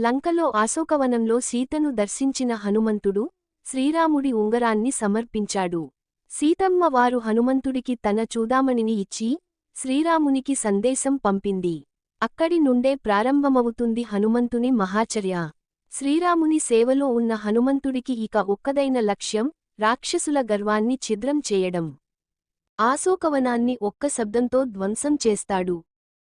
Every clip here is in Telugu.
లంకలో అశోకవనంలో సీతను దర్శించిన హనుమంతుడు శ్రీరాముడి ఉంగరాన్ని సమర్పించాడు. సీతమ్మ వారు హనుమంతుడికి తన చూదామణిని ఇచ్చి శ్రీరామునికి సందేశం పంపింది. అక్కడి నుండే ప్రారంభమవుతుంది హనుమంతుని మహాచర్య. శ్రీరాముని సేవలో ఉన్న హనుమంతుడికి ఇక ఒక్కదైన లక్ష్యం రాక్షసుల గర్వాన్ని ఛిద్రం చేయడం. ఆశోకవనాన్ని ఒక్క శబ్దంతో ధ్వంసం చేస్తాడు.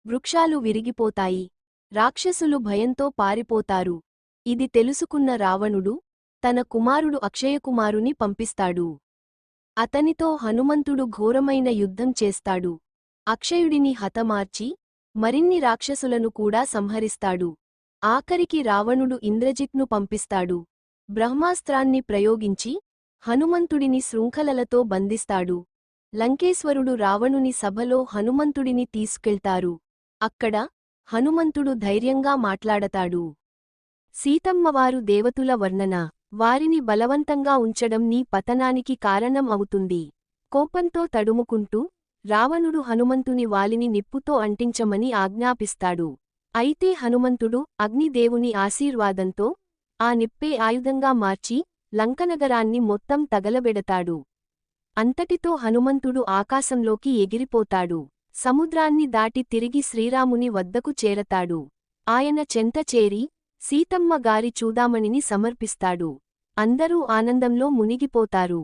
వృక్షాలు విరిగిపోతాయి. రాక్షసులు భయంతో పారిపోతారు. ఇది తెలుసుకున్న రావణుడు తన కుమారుడు అక్షయకుమారుని పంపిస్తాడు. అతనితో హనుమంతుడు ఘోరమైన యుద్ధం చేస్తాడు. అక్షయుడిని హతమార్చి మరిన్ని రాక్షసులను కూడా సంహరిస్తాడు. ఆఖరికి రావణుడు ఇంద్రజిత్ను పంపిస్తాడు. బ్రహ్మాస్త్రాన్ని ప్రయోగించి హనుమంతుడిని శృంఖలలతో బంధిస్తాడు. లంకేశ్వరుడు రావణుని సభలో హనుమంతుడిని తీసుకెళ్తారు. అక్కడ హనుమంతుడు ధైర్యంగా మాట్లాడతాడు. సీతమ్మవారు దేవతుల వర్ణన వారిని బలవంతంగా ఉంచడం నీ పతనానికి కారణం అవుతుంది. కోపంతో తడుముకుంటూ రావణుడు హనుమంతుని వాలిని నిప్పుతో అంటించమని ఆజ్ఞాపిస్తాడు. అయితే హనుమంతుడు అగ్నిదేవుని ఆశీర్వాదంతో ఆ నిప్పే ఆయుధంగా మార్చి లంకనగరాన్ని మొత్తం తగలబెడతాడు. అంతటితో హనుమంతుడు ఆకాశంలోకి ఎగిరిపోతాడు. సముద్రాన్ని దాటి తిరిగి శ్రీరాముని వద్దకు చేరతాడు. ఆయన చెంత చేరి సీతమ్మ గారి చూదామణిని సమర్పిస్తాడు. అందరూ ఆనందంలో మునిగిపోతారు.